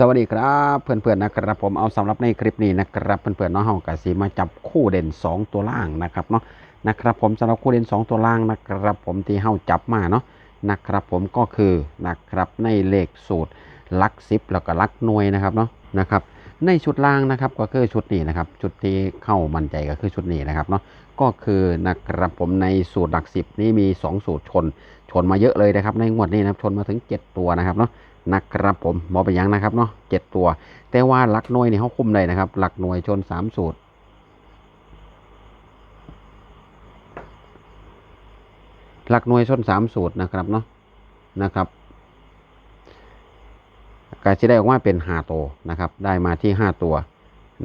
สวัสดีครับเพื่อนๆนะครับผมเอาสำหรับในคลิปนี้นะครับเพื่อนๆเนาะเฮากะสีมาจับคู่เด่น 2 ตัวล่างนะครับเนาะนะครับผมสำหรับคู่เด่น 2 ตัวล่างนะครับผมที่เฮาจับมาเนาะนะครับผมก็คือนะครับในเลขสูตรลักซิปแล้วก็ลักหน่วยนะครับเนาะนะครับในชุดล่างนะครับก็คือชุดนี้นะครับชุดที่เข้ามั่นใจก็คือชุดนี้นะครับเนาะก็คือนะครับผมในสูตรหลักสิบนี้มี 2 สูตรชนชนมาเยอะเลยนะครับในงวดนี้นะครับชนมาถึง 7 ตัวนะครับเนาะ นะครับผมบอไปยังนะครับเนาะเจ็ดตัว แต่ว่าหลักหน่วยนี่เขาคุมได้นะครับ หลักหน่วยชนสามสูตรหลักหน่วยชนสามสูตรนะครับเนาะนะครับก็จะได้ออกมาเป็นห้าตัวนะครับ ได้มาที่ห้าตัว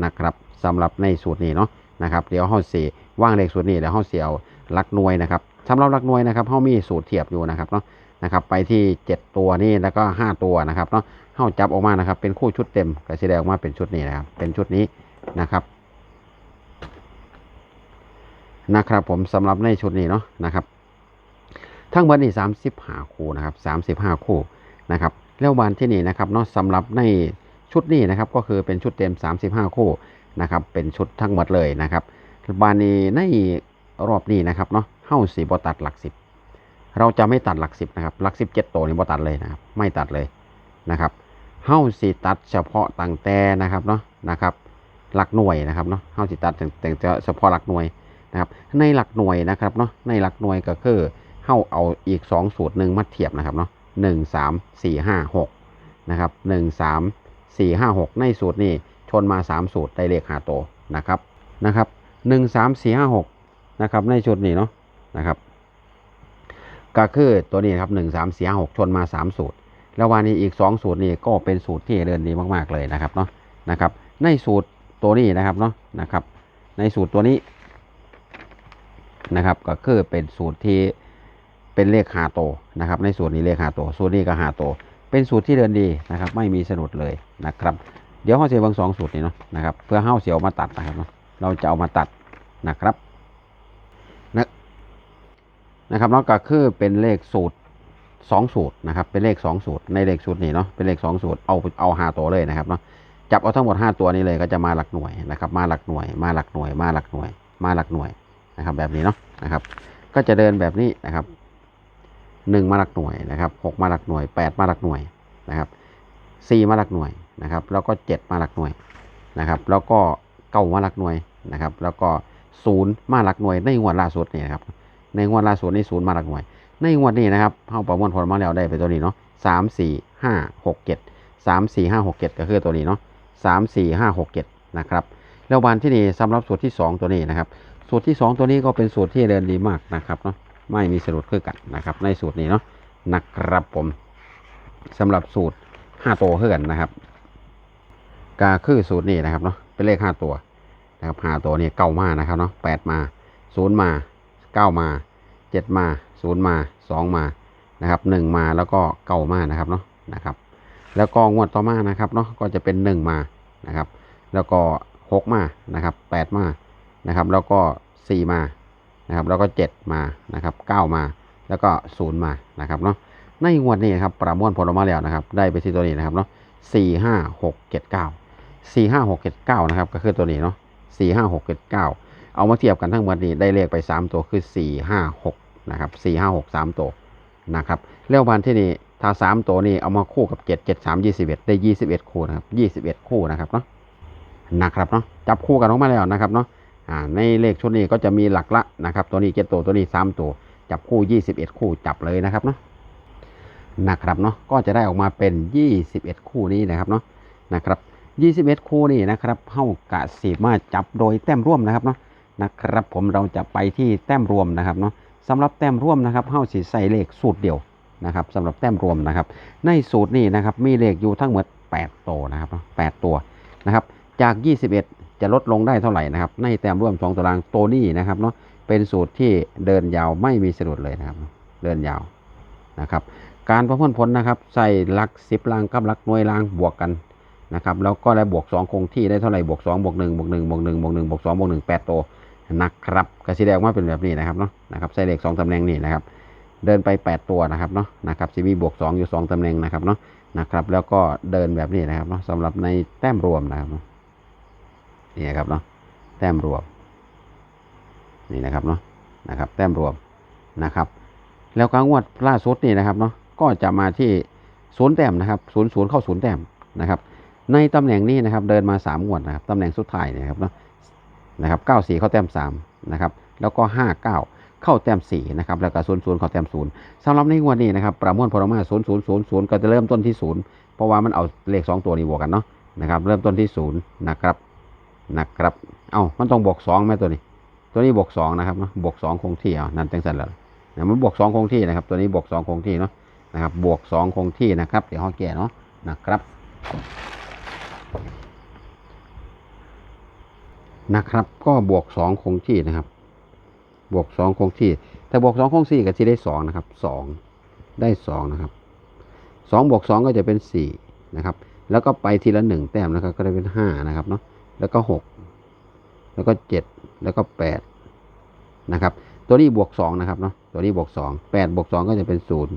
นะครับสำหรับในสูตรนี้เนาะนะครับ เดี๋ยวเขาสี่ว่างเลขสูตรนี้เดี๋ยวเขาเสียเอาหลักหน่วยนะครับสำหรับหลักหน่วยนะครับเขามีสูตรเทียบอยู่นะครับเนาะ นะครับ ไปที่ 7 ตัวนี่แล้วก็ 5 ตัวนะครับเนาะเข้าจับออกมานะครับ เป็นคู่ชุดเต็มก็แสดงออกมาเป็นชุดนี้นะครับ เป็นชุดนี้นะครับ นะครับผมสำหรับในชุดนี้เนาะนะครับ ทั้งหมดนี่สามสิบห้าคู่นะครับสามสิบห้าคู่นะครับแล้ววันที่นี่นะครับเนาะสำหรับในชุดนี้นะครับก็คือเป็นชุดเต็ม 35 คู่นะครับเป็นชุดทั้งหมดเลยนะครับบานนี้ในรอบนี้นะครับเนาะเข้าสีบตัดหลักสิบ เราจะไม่ตัดหลักสิบนะครับหลักสิบเจ็ดตัวนี่บ่ตัดเลยนะครับไม่ตัดเลยนะครับเฮ้าสิตัดเฉพาะตั้งแต่นะครับเนาะนะครับ หลักหน่วยนะครับเนาะเฮ้าสิตัดแต่เฉพาะหลักหน่วยนะครับในหลักหน่วยนะครับเนาะในหลักหน่วยก็คือเฮ้าเอาอีก 2 สูตรหนึ่งมาเทียบนะครับเนาะหนึ่งสามสี่ห้าหกนะครับหนึ่งสามสี่ห้าหกในสูตรนี้ชนมา 3 สูตรได้เลขหาโตวนะครับนะครับหนึ่งสามสี่ห้าหกนะครับในชุดนี้เนาะนะครับ ก็คือตัวนี้ครับหนึ่งสามสี่หกชนมาสามสูตร แล้ววันนี้อีกสองสูตรนี้ก็เป็นสูตรที่เดินดีมากๆเลยนะครับเนาะนะครับ ในสูตรตัวนี้นะครับเนาะนะครับ ในสูตรตัวนี้นะครับ ก็คือเป็นสูตรที่เป็นเลขหาโตนะครับ ในสูตรนี้เลขหาโตสูตรนี้ก็หาโต เป็นสูตรที่เดินดีนะครับ ไม่มีสนุดเลยนะครับ เดี๋ยวเฮาเสียบางสองสูตรนี้เนาะนะครับ เพื่อเฮาเสียวมาตัดนะครับเนาะเราจะเอามาตัดนะครับ นะครับเนาะก็คือเป็นเลขสูตรสองสูตรนะครับ เป็นเลขสองสูตร ในเลขสูตรนี้เนาะ เป็นเลขสองสูตร เอาเอาหาตัวเลยนะครับเนาะ จับเอาทั้งหมดห้าตัวนี้เลยก็จะมาหลักหน่วยนะครับ มาหลักหน่วย มาหลักหน่วย มาหลักหน่วย มาหลักหน่วยนะครับ แบบนี้เนาะนะครับ ก็จะเดินแบบนี้นะครับหนึ่งมาหลักหน่วยนะครับหกมาหลักหน่วยแปดมาหลักหน่วยนะครับสี่มาหลักหน่วยนะครับ แล้วก็เจ็ดมาหลักหน่วยนะครับ แล้วก็เก้ามาหลักหน่วยนะครับ แล้วก็ศูนย์มาหลักหน่วยในงวดล่าสุดนี่นะครับ ในงวดล่าสุดนี่ศูนย์มาหลักหน่วย ในงวดนี้นะครับเข้าประมวลผลมาแล้วได้ไปตัวนี้เนาะสามสี่ห้าหกเจ็ดสามสี่ห้าหกเจ็ดก็คือตัวนี้เนาะสามสี่ห้าหกเจ็ดนะครับแล้ววันที่นี่สำหรับสูตรที่สองตัวนี้นะครับ สูตรที่สองตัวนี้ก็เป็นสูตรที่เดินดีมากนะครับเนาะไม่มีสรุปคือกันนะครับ ในสูตรนี้เนาะนะครับผมสำหรับสูตรห้าตัวเพื่อนนะครับก็คือสูตรนี้นะครับเนาะเป็นเลขห้าตัวนะครับหาตัวนี้เก้ามานะครับเนาะแปดมาศูนย์มา เก้ามาเจ็ดมาศูนย์มาสองมานะครับหนึ่งมาแล้วก็เก้ามานะครับเนาะนะครับ แล้วก็งวดต่อมานะครับเนาะก็จะเป็นหนึ่งมานะครับ แล้วก็หกมานะครับแปดมานะครับ แล้วก็สี่มานะครับ แล้วก็เจ็ดมานะครับเก้ามา แล้วก็ศูนย์มานะครับเนาะในงวดนี้ครับประมวลผลออกมาแล้วนะครับ ได้ไปที่ตัวนี้นะครับเนาะสี่ห้าหกเจ็ดเก้าสี่ห้าหกเจ็ดเก้านะครับ ก็คือตัวนี้เนาะสี่ห้าหกเจ็ดเก้า เอามาเทียบกันทั้งหมดนี้ได้เลขไป 3 ตัวคือ 4 5 6นะครับ4 5 6 3 ตัวนะครับแล้ววันที่นี่ถ้า 3 ตัวนี้เอามาคู่กับ 7 7 3 21 ได้ 21 คู่นะครับ21 คู่นะครับเนาะนะครับเนาะจับคู่กันออกมาแล้วนะครับเนาะอ่าในเลขชุดนี้ก็จะมีหลักละนะครับ ตัวนี้7ตัวตัวนี้ 3 ตัว จับคู่ 21 คู่จับเลยนะครับเนาะนะครับเนาะก็จะได้ออกมาเป็น 21 คู่นี้นะครับเนาะนะครับ21 คู่นี่นะครับเท่ากับสีมาจับโดยแต้มร่วมนะครับเนาะ นะครับ ผมเราจะไปที่แต้มรวมนะครับเนาะสำหรับแต้มรวมนะครับเฮาสิใส่เลขสูตรเดียวนะครับสำหรับแต้มรวมนะครับ ในสูตรนี้นะครับมีเลขอยู่ทั้งหมด8ตัวนะครับ8ตัวนะครับ จาก 21 จะลดลงได้เท่าไหร่นะครับ ในแต้มร่วม2ตารางตัวนี้นะครับเนาะเป็นสูตรที่เดินยาวไม่มีสะดุดเลยนะครับ เดินยาวนะครับ การประมวลผลนะครับ ใส่ลัก 10ลางกับลักหน่วยลางบวกกันนะครับ แล้วก็ได้บวก 2 คงที่ได้เท่าไหร่บวก2บวก1บวก1บวก1บวก1บวก2บวก1 8ตัว นะครับกระสีแดงว่าเป็นแบบนี้นะครับเนาะนะครับใส่เลข2ตำแหน่งนี่นะครับ เดินไป 8 ตัวนะครับเนาะนะครับซีบีบวก 2 อยู่ 2ตำแหน่งนะครับเนาะนะครับ แล้วก็เดินแบบนี้นะครับเนาะสำหรับในแต้มรวมนะครับเนาะนี่ครับเนาะแต้มรวมนี่นะครับเนาะนะครับ แต้มรวมนะครับ แล้วก็งวดล่าสุดนี่นะครับเนาะก็จะมาที่ศูนย์แต้มนะครับศูนย์ศูนย์เข้าศูนย์แต้มนะครับ ในตำแหน่งนี้นะครับ เดินมาสามงวดนะครับตำแหน่งสุดท้ายเนี่ยครับเนาะ นะครับเก้าสี่เข้าแต้มสามนะครับแล้วก็ห้าเก้าเข้าแต้มสี่นะครับแล้วก็ศูนย์ศูนย์เข้าแต้มศูนย์สำหรับในงวดนี้นะครับประมวลพลมาศูนย์ศูนย์ศูนย์ศูนย์ก็จะเริ่มต้นที่ศูนย์เพราะว่ามันเอาเลขสองตัวนี้บวกกันเนาะนะครับเริ่มต้นที่ศูนย์นะครับนะครับเอ้ามันต้องบวกสองไหมตัวนี้ ตัวนี้บวกสองนะครับเนาะบวกสองคงที่เอานั่นจังสันแล้วนะมันบวกสองคงที่นะครับ ตัวนี้บวกสองคงที่เนาะนะครับบวกสองคงที่นะครับเดี๋ยวห้อแก่เนาะนะครับ นะครับ ก็บวกสองคงที่นะครับ บวกสองคงที่ แต่บวกสองคงที่ก็ที่ได้สองนะครับสองได้สองนะครับสองบวกสองก็จะเป็นสี่นะครับ แล้วก็ไปทีละหนึ่งแต้มนะครับ ก็ได้เป็นห้านะครับเนาะแล้วก็หกแล้วก็เจ็ดแล้วก็แปดนะครับ ตัวนี้บวกสองนะครับเนาะตัวนี้บวกสองแปดบวกสองก็จะเป็นศูนย์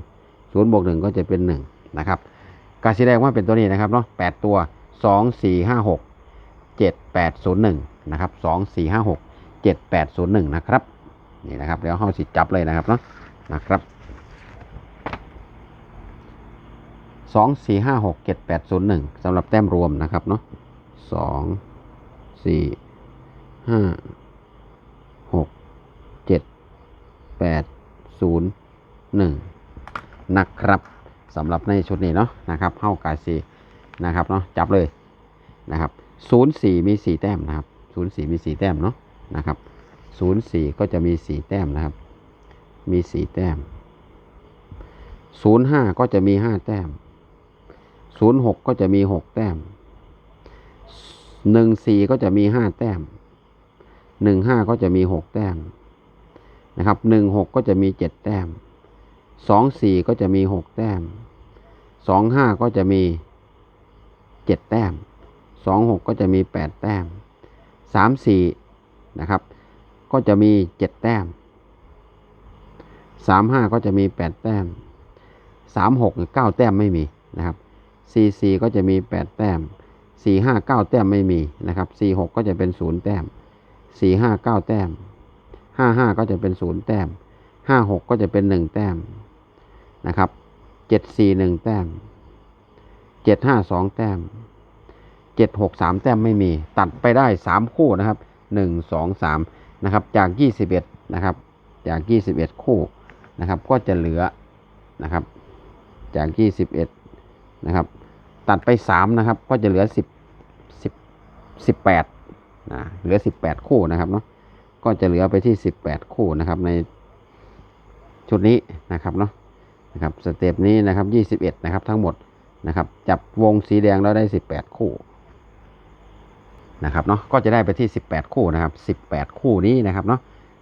ศูนย์บวกหนึ่งก็จะเป็นหนึ่งนะครับกาสีแดงว่าเป็นตัวนี้นะครับเนาะแปดตัวสองสี่ห้าหกเจ็ดแปดศูนย์หนึ่ง นะครับสองสี่ห้าหกเจ็ดแปดศูนย์หนึ่งนะครับนี่นะครับเดี๋ยวห้องสิจับเลยนะครับเนาะนะครับสองสี่ห้าหกเจ็ดแปดศูนย์หนึ่งสำหรับแต้มรวมนะครับเนาะสองสี่ห้าหกเจ็ดแปดศูนย์หนึ่งนะครับสำหรับในชุดนี้เนาะนะครับเข้ากายสีนะครับเนาะจับเลยนะครับศูนย์สี่มีสี่แต้มนะครับ ศูนย์สี่มีสี่แต้มเนาะนะครับศูนย์สี่ก็จะมีสี่แต้มนะครับ มีสี่แต้มศูนย์ห้าก็จะมีห้าแต้มศูนย์หกก็จะมีหกแต้มหนึ่งสี่ก็จะมีห้าแต้มหนึ่งห้าก็จะมีหกแต้มนะครับหนึ่งหกก็จะมีเจ็ดแต้มสองสี่ก็จะมีหกแต้มสองห้าก็จะมีเจ็ดแต้มสองหกก็จะมีแปดแต้ม สามสี่นะครับ ก็จะมีเจ็ดแต้มสามห้าก็จะมีแปดแต้มสามหกเก้าแต้มไม่มีนะครับสี่สี่ก็จะมีแปดแต้มสี่ห้าเก้าแต้มไม่มีนะครับสี่หกก็จะเป็นศูนย์แต้มสี่ห้าเก้าแต้มห้าห้าก็จะเป็นศูนย์แต้มห้าหกก็จะเป็นหนึ่งแต้มนะครับเจ็ดสี่หนึ่งแต้มเจ็ดห้าสองแต้ม เจ็ดหกสามแต้มไม่มี ตัดไปได้สามคู่นะครับหนึ่งสองสามนะครับจากยี่สิบเอ็ดนะครับจากยี่สิบเอ็ดคู่นะครับก็จะเหลือนะครับจากยี่สิบเอ็ดนะครับตัดไปสามนะครับก็จะเหลือสิบสิบสิบแปดนะเหลือสิบแปดคู่นะครับเนาะก็จะเหลือไปที่สิบแปดคู่นะครับในชุดนี้นะครับเนาะนะครับสเต็ปนี้นะครับยี่สิบเอ็ดนะครับทั้งหมดนะครับจับวงสีแดงแล้วได้สิบแปดคู่ นะครับเนาะก็จะได้ไปที่ 18 คู่นะครับ 18 คู่นี้นะครับเนาะ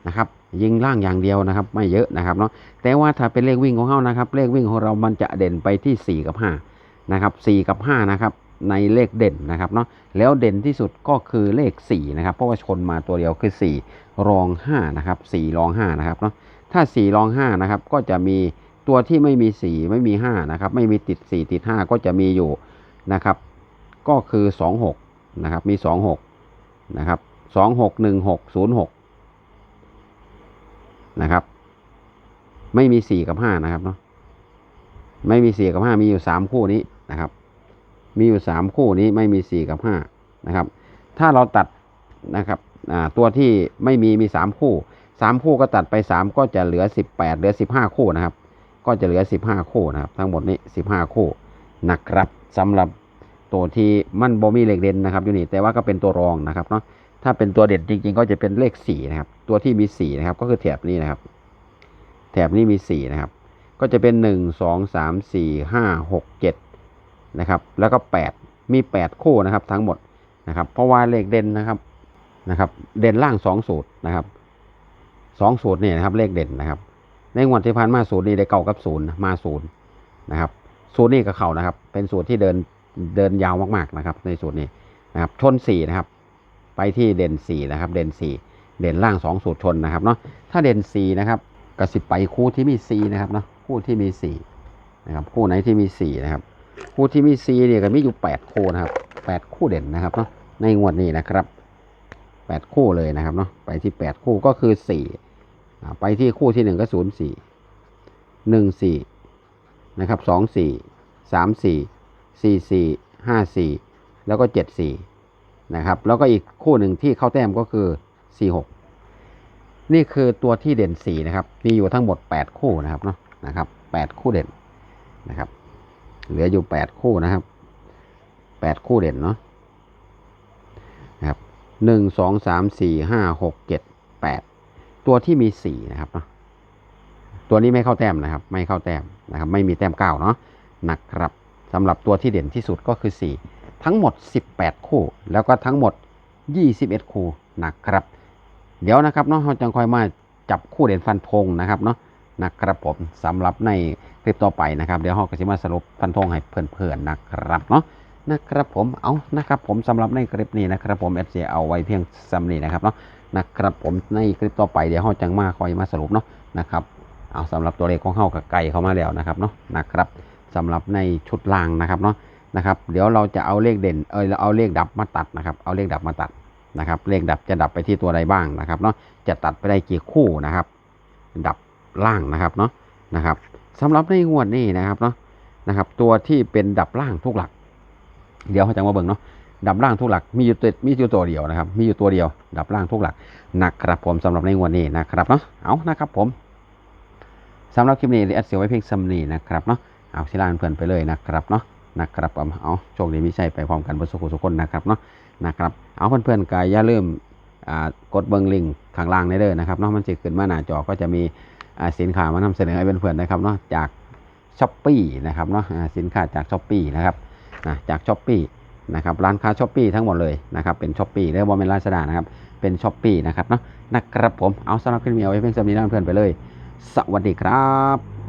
นะครับยิงล่างอย่างเดียวนะครับ ไม่เยอะนะครับเนาะแต่ว่าถ้าเป็นเลขวิ่งของเขานะครับ เลขวิ่งของเรามันจะเด่นไปที่ 4 กับ5นะครับ4กับ5นะครับในเลขเด่นนะครับเนาะแล้วเด่นที่สุดก็คือเลข4นะครับเพราะว่าชนมาตัวเดียวคือ 4 รอง5นะครับ4รอง5นะครับเนาะถ้า 4 รอง5นะครับก็จะมีตัวที่ไม่มี 4 ไม่มี5นะครับไม่มีติด 4 ติด 5 ก็จะมีอยู่นะครับก็คือ 26 นะครับมีสองหกนะครับสองหกหนึ่งหกศูนย์หกนะครับไม่มีสี่กับห้านะครับเนาะไม่มีสี่กับห้ามีอยู่สามคู่นี้นะครับ มีอยู่สามคู่นี้ไม่มีสี่กับห้านะครับ ถ้าเราตัดนะครับตัวที่ไม่มีมีสามคู่สามคู่ก็ตัดไปสามก็จะเหลือสิบแปดเหลือสิบห้าคู่นะครับ ก็จะเหลือสิบห้าคู่นะครับ ทั้งหมดนี้สิบห้าคู่นะครับสำหรับ ตัวที่มันบ่มีเลขเด่นนะครับอยู่นี่แต่ว่าก็เป็นตัวรองนะครับเนาะถ้าเป็นตัวเด่นจริง ๆ ก็จะเป็นเลขสี่นะครับตัวที่มีสี่นะครับก็คือแถบนี้นะครับ แถบนี้มีสี่นะครับก็จะเป็นหนึ่งสองสามสี่ห้าหกเจ็ดนะครับแล้วก็แปดมีแปดคู่นะครับทั้งหมดนะครับเพราะว่าเลขเด่นนะครับนะครับเด่นล่างสองสูตรนะครับสองสูตรนี่นะครับเลขเด่นนะครับ ในงวดที่ผ่านมาสูตรนี้ได้เก่ากับศูนย์มาศูนย์นะครับสูตรนี้กับเขานะครับ เป็นสูตรที่เดิน เดินยาวมากๆนะครับ ในสูตรนี้นะครับชนสี่นะครับ ไปที่เด่นสี่นะครับ เด่นสี่เด่นล่างสองสูตรชนนะครับเนาะถ้าเด่นสี่นะครับกระสิบไปคู่ที่มีสี่นะครับเนาะคู่ที่มีสี่นะครับคู่ไหนที่มีสี่นะครับคู่ที่มีซีเนี่ยก็มีอยู่แปดคู่นะครับแปดคู่เด่นนะครับเนาะในงวดนี้นะครับแปดคู่เลยนะครับเนาะไปที่แปดคู่ก็คือสี่ไปที่คู่ที่หนึ่งก็ศูนย์สี่หนึ่งสี่นะครับสองสี่ สามสี่สี่สี่ห้าสี่แล้วก็เจ็ดสี่นะครับ แล้วก็อีกคู่หนึ่งที่เข้าแต้มก็คือสี่หกนี่คือตัวที่เด่นสี่นะครับ มีอยู่ทั้งหมดแปดคู่นะครับเนาะนะครับแปดคู่เด่นนะครับ เหลืออยู่แปดคู่นะครับแปดคู่เด่นเนาะนะครับหนึ่งสองสามสี่ห้าหกเจ็ดแปดตัวที่มีสี่นะครับเนาะตัวนี้ไม่เข้าแต้มนะครับ ไม่เข้าแต้มนะครับ ไม่มีแต้มเก้าเนาะนะครับ สำหรับตัวที่เด่นที่สุดก็คือสี่ทั้งหมดสิบแปดคู่ แล้วก็ทั้งหมดยี่สิบเอ็ดคู่นะครับ เดี๋ยวนะครับเนาะเราจะค่อยมาจับคู่เด่นฟันธงนะครับเนาะนะครับผมสำหรับในคลิปต่อไปนะครับ เดี๋ยวเราก็จะมาสรุปฟันธงให้เพื่อนๆนะครับเนาะนะครับผมเอานะครับผมสำหรับในคลิปนี้นะครับผมเอฟซีเอาไว้เพียงซ้ำนี้นะครับเนาะนะครับผมในคลิปต่อไปเดี๋ยวเราจังมาคอยมาสรุปเนาะนะครับเอาสำหรับตัวเลขของเฮากับไก่เข้ามาแล้วนะครับเนาะนะครับ สำหรับในชุดล่างนะครับเนาะนะครับ เดี๋ยวเราจะเอาเลขเด่นเออเราเอาเลขดับมาตัดนะครับ เอาเลขดับมาตัดนะครับ เลขดับจะดับไปที่ตัวใดบ้างนะครับเนาะจะตัดไปได้กี่คู่นะครับ ดับล่างนะครับเนาะนะครับสำหรับในงวดนี้นะครับเนาะนะครับ ตัวที่เป็นดับล่างทุกหลัก เดี๋ยวเขาจะมาเบิ่งเนาะดับล่างทุกหลักมีอยู่ตัวมีอยู่ตัวเดียวนะครับ มีอยู่ตัวเดียว ดับล่างทุกหลักนะครับผมสำหรับในงวดนี้นะครับเนาะเอานะครับผมสำหรับคลิปนี้เอดเสียไว้เพียงสำนีนะครับเนาะ เอาสิลานเพื่อนไปเลยนะครับเนาะนะครับผมเอาโชคดีมิใช่ไปพร้อมกันบนสุขุสุขคนนะครับเนาะนะครับเอาเพื่อนๆก็อย่าลืมอ่ากดเบิงลิงข้างล่างได้เลยนะครับเนาะมันจะขึ้นมาหน้าจอก็จะมีสินค้ามานำเสนอให้เพื่อนๆนะครับเนาะจากช้อปปี้นะครับเนาะสินค้าจากช้อปปี้นะครับนะจากช้อปปี้นะครับร้านค้าช้อปปี้ทั้งหมดเลยนะครับเป็นช้อปปี้เรียกว่าเป็นลาซาด้านะครับเป็นช้อปปี้นะครับเนาะนะครับผมเอาสำหรับคลิปนี้เอาไว้เพียงสำนี้นะเพื่อนๆไปเลย สวัสดีครับ